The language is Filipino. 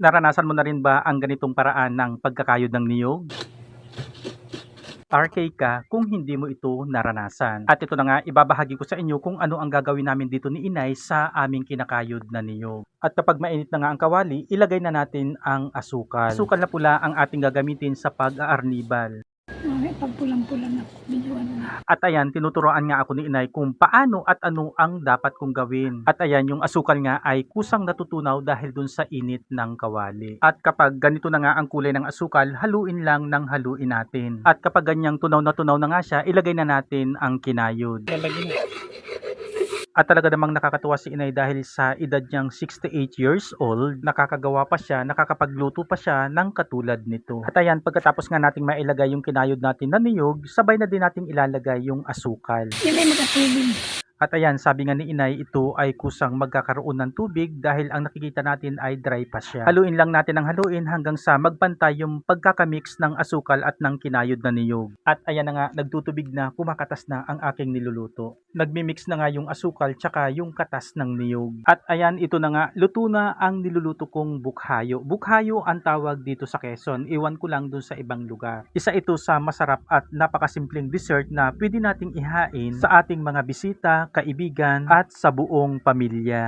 Naranasan mo na rin ba ang ganitong paraan ng pagkakayod ng niyog? RK ka kung hindi mo ito naranasan. At ito na nga, ibabahagi ko sa inyo kung ano ang gagawin namin dito ni Inay sa aming kinakayod na niyog. At kapag mainit na nga ang kawali, ilagay na natin ang asukal. Asukal na pula ang ating gagamitin sa pag-aarnibal. Mami, pag pulang-pula na, binuan na. At ayan, tinuturoan nga ako ni Inay kung paano at ano ang dapat kong gawin. At ayan, yung asukal nga ay kusang natutunaw dahil dun sa init ng kawali. At kapag ganito na nga ang kulay ng asukal, haluin lang ng haluin natin. At kapag ganyang tunaw na tunaw na nga siya, ilagay na natin ang kinayod. Lalagyan na. At talaga namang nakakatuwa si Inay dahil sa edad niyang 68 years old, nakakagawa pa siya, nakakapagluto pa siya ng katulad nito. At ayan, pagkatapos nga nating mailagay yung kinayod natin na niyog, sabay na din nating ilalagay yung asukal. Hindi magkatubig. At ayan, sabi nga ni Inay, ito ay kusang magkakaroon ng tubig dahil ang nakikita natin ay dry pa siya. Haluin lang natin ang haluin hanggang sa magpantay yung pagkakamix ng asukal at ng kinayod na niyog. At ayan na nga, nagtutubig na, kumakatas na ang aking niluluto. Nagmimix na nga yung asukal tsaka yung katas ng niyog. At ayan, ito na nga, luto na ang niluluto kong bukhayo. Bukhayo ang tawag dito sa Quezon. Iwan ko lang dun sa ibang lugar. Isa ito sa masarap at napakasimpleng dessert na pwede nating ihain sa ating mga bisita, kaibigan at sa buong pamilya.